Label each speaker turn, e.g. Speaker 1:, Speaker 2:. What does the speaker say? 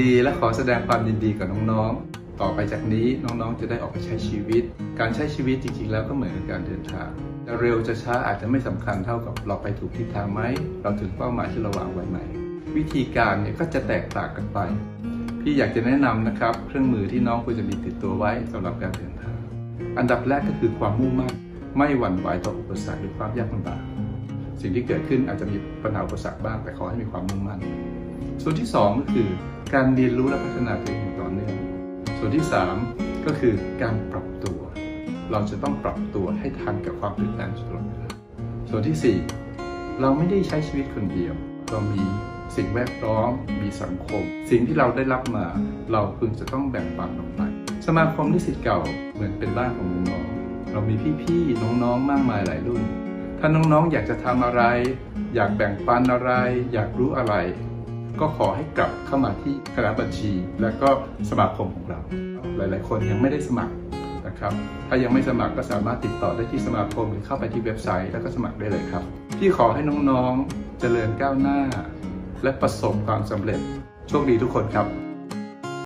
Speaker 1: ดี และขอแสดงความยินดีกับน้องๆ ต่อไปจากนี้น้องๆ จะได้ออกไปใช้ชีวิต การใช้ชีวิตจริงๆ แล้วก็เหมือนกับการเดินทางจะเร็วจะช้าอาจจะไม่สำคัญเท่ากับเราไปถูกทิศทางไหม เราถึงเป้าหมายที่เราวางไว้ไหม วิธีการเนี่ยก็จะแตกต่างกันไป พี่อยากจะแนะนำนะครับ เครื่องมือที่น้องควรจะมีติดตัวไว้สำหรับการเดินทาง อันดับแรกก็คือความมุ่งมั่น ไม่หวั่นไหวต่ออุปสรรคหรือความยากลำบาก สิ่งที่เกิดขึ้นอาจจะมีปัญหาอุปสรรคบ้างแต่ขอให้มีความมุ่งมั่น ส่วนที่สองก็คือการเรียนรู้และพัฒนาตัวเองอย่างต่อเนื่องส่วนที่สามก็คือการปรับตัว เราจะต้องปรับตัวให้ทันกับความเปลี่ยนแปลงตลอดเวลาส่วนที่สี่เราไม่ได้ใช้ชีวิตคนเดียว เรามีสิ่งแวดล้อมมีสังคม สิ่งที่เราได้รับมา เราพึงจะต้องแบ่งปันออกไป สมาคมนิสิตเก่าเหมือนเป็นบ้านของน้องๆเรามีพี่ๆน้องๆมากมายหลายรุ่น ถ้าน้องๆอยากจะทำอะไร อยากแบ่งปันอะไร อยากรู้อะไร ก็ขอให้กลับเข้ามาที่คณะบัญชี และก็สมาคมของเรา หลาย ๆ คนยังไม่ได้สมัครนะครับ ถ้ายังไม่สมัครก็สามารถติดต่อได้ที่สมาคมหรือเข้าไปที่เว็บไซต์แล้วก็สมัครได้เลยครับ พี่ขอให้น้อง ๆ เจริญก้าวหน้า และประสบความสำเร็จ โชคดีทุกคนครับ